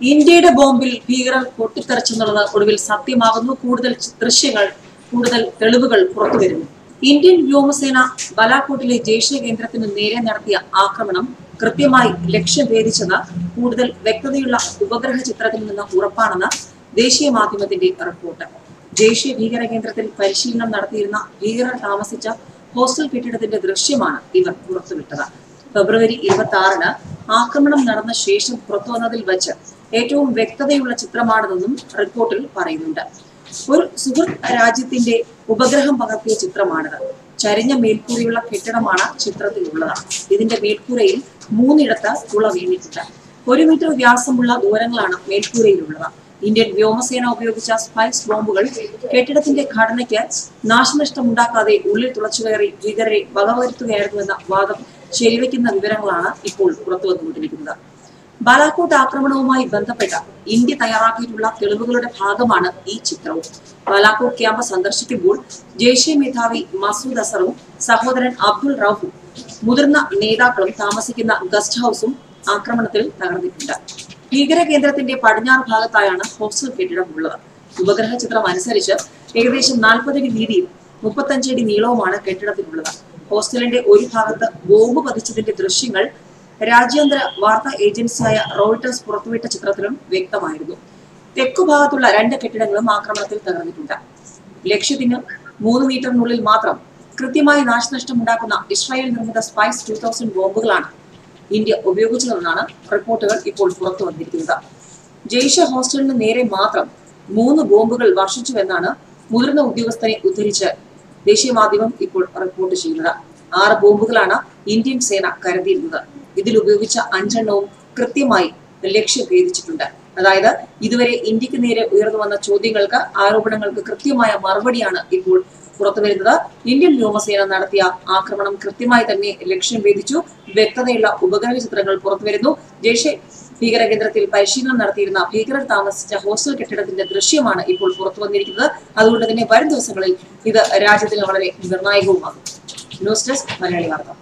ഇന്ത്യയുടെ ബോംബിൽ ഭീകരർ പൊട്ടിത്തെറിച്ചെന്നുള്ളത് ഒടുവിൽ സത്യമാകുന്നു. കൂടുതൽ ദൃശ്യങ്ങൾ കൂടുതൽ തെളിവുകൾ പുറത്തുവരുന്നു. ഇന്ത്യൻ വ്യോമസേന ബലാക്കോട്ടിലെ ജയ്ഷെ കേന്ദ്രത്തിന് നേരെ നടത്തിയ ആക്രമണം കൃത്യമായി ലക്ഷ്യം ഭേദിച്ചത് കൂടുതൽ വ്യക്തതയുള്ള ഉപഗ്രഹ ചിത്രത്തിൽ നിന്ന് ഉറപ്പാണെന്ന് ദേശീയ മാധ്യമത്തിന്റെ റിപ്പോർട്ട്. ജയ്ഷെ ഭീകര കേന്ദ്രത്തിൽ പരിശീലനം നടത്തിയിരുന്ന ഭീകരർ താമസിച്ച ഹോസ്റ്റൽ കെട്ടിടത്തിന്റെ ദൃശ്യമാണ് ഇവർ പുറത്തുവിട്ടത്. ഫെബ്രുവരി ഇരുപത്തി ആറിന് ആക്രമണം നടന്ന ശേഷം പുറത്തുവന്നതിൽ വെച്ച് ഏറ്റവും വ്യക്തതയുള്ള ചിത്രമാണിതെന്നും റിപ്പോർട്ടിൽ പറയുന്നുണ്ട്. ഒരു സുഹൃത്ത് രാജ്യത്തിന്റെ ഉപഗ്രഹം പകർത്തിയ ചിത്രമാണിത്. ചരിഞ്ഞ മേൽക്കൂരയുള്ള കെട്ടിടമാണ് ചിത്രത്തിലുള്ളത് ഇതിന്റെ മേൽക്കൂരയിൽ മൂന്നിടത്ത് തുള വീണിട്ടുണ്ട്. ഒരു മീറ്റർ വ്യാസമുള്ള ദൂരങ്ങളാണ് മേൽക്കൂരയിലുള്ളത്. ഇന്ത്യൻ വ്യോമസേന ഉപയോഗിച്ച സ്പൈസ് ബോംബുകൾ കെട്ടിടത്തിന്റെ ഘടനയ്ക്ക് നാശനഷ്ടമുണ്ടാക്കാതെ ഉള്ളിൽ തുളച്ചുകയറി ഭീകരരെ വകവരുത്തുകയായിരുന്നുവെന്ന വാദം ശരിവെക്കുന്ന വിവരങ്ങളാണ് ഇപ്പോൾ പുറത്തുവന്നുകൊണ്ടിരിക്കുന്നത്. ബാലാക്കോട്ട് ആക്രമണവുമായി ബന്ധപ്പെട്ട ഇന്ത്യ തയ്യാറാക്കിയിട്ടുള്ള തെളിവുകളുടെ ഭാഗമാണ് ഈ ചിത്രവും. ബാലാക്കോട്ട് ക്യാമ്പ് സന്ദർശിക്കുമ്പോൾ ജയ്ഷെ മേധാവി മസൂദ് അസറും സഹോദരൻ അബ്ദുൾ റൌഫും മുതിർന്ന നേതാക്കളും താമസിക്കുന്ന ഗസ്റ്റ് ഹൌസും ആക്രമണത്തിൽ തകർന്നിട്ടുണ്ട്. ഭീകര കേന്ദ്രത്തിന്റെ പടിഞ്ഞാറ് ഭാഗത്തായാണ് ഹോസ്റ്റൽ കെട്ടിടം ഉള്ളത്. ഉപഗ്രഹ ചിത്രം അനുസരിച്ച് ഏകദേശം നാൽപ്പതടി വീതിയും മുപ്പത്തഞ്ചടി നീളവുമാണ് കെട്ടിടത്തിനുള്ളത് ഹോസ്റ്റലിന്റെ ഒരു ഭാഗത്ത് ബോംബ് പതിച്ചതിന്റെ ദൃശ്യങ്ങൾ രാജ്യാന്തര വാർത്താ ഏജൻസിയായ റോയിട്ടേഴ്സ് പുറത്തുവിട്ട ചിത്രത്തിലും വ്യക്തമായിരുന്നു. തെക്കു ഭാഗത്തുള്ള രണ്ട് കെട്ടിടങ്ങളും ആക്രമണത്തിൽ തകർന്നിട്ടുണ്ട്. ലക്ഷ്യത്തിന് മൂന്ന് മീറ്ററിനുള്ളിൽ മാത്രം കൃത്യമായി നാശനഷ്ടമുണ്ടാക്കുന്ന ഇസ്രായേൽ നിർമ്മിത സ്പൈസ് ടു തൗസൻഡ് ബോംബുകളാണ് ഇന്ത്യ ഉപയോഗിച്ചതെന്നാണ് റിപ്പോർട്ടുകൾ ഇപ്പോൾ പുറത്തു വന്നിരിക്കുന്നത്. ജയ്ഷ ഹോസ്റ്റലിന് നേരെ മാത്രം മൂന്ന് ബോംബുകൾ വർഷിച്ചുവെന്നാണ് മുതിർന്ന ഉദ്യോഗസ്ഥനെ ഉദ്ധരിച്ച് ദേശീയ മാധ്യമം ഇപ്പോൾ റിപ്പോർട്ട് ചെയ്യുന്നത്. ആറ് ബോംബുകളാണ് ഇന്ത്യൻ സേന കരുതിയിരുന്നത്. ഇതിൽ ഉപയോഗിച്ച അഞ്ചെണ്ണവും കൃത്യമായി ലക്ഷ്യം ഭേദിച്ചിട്ടുണ്ട്. അതായത് ഇതുവരെ ഇന്ത്യയ്ക്ക് നേരെ ഉയർന്നു വന്ന ചോദ്യങ്ങൾക്ക് ആരോപണങ്ങൾക്ക് കൃത്യമായ മറുപടിയാണ് ഇപ്പോൾ പുറത്തുവരുന്നത് ഇന്ത്യൻ വ്യോമസേന നടത്തിയ ആക്രമണം കൃത്യമായി തന്നെ ലക്ഷ്യം ഭേദിച്ചു. വ്യക്തതയുള്ള ഉപഗ്രഹ ചിത്രങ്ങൾ പുറത്തുവരുന്നു ജയ്ഷെ ഭീകര കേന്ദ്രത്തിൽ പരിശീലനം നടത്തിയിരുന്ന ഭീകരർ താമസിച്ച ഹോസ്റ്റൽ കെട്ടിടത്തിന്റെ ദൃശ്യമാണ് ഇപ്പോൾ പുറത്തു വന്നിരിക്കുന്നത്. അതുകൊണ്ട് തന്നെ വരും ദിവസങ്ങളിൽ ഇത് രാജ്യത്തിന് വളരെ നിർണായകവുമാകും. ന്യൂസ് ഡെസ്ക് മലയാളി വാർത്ത.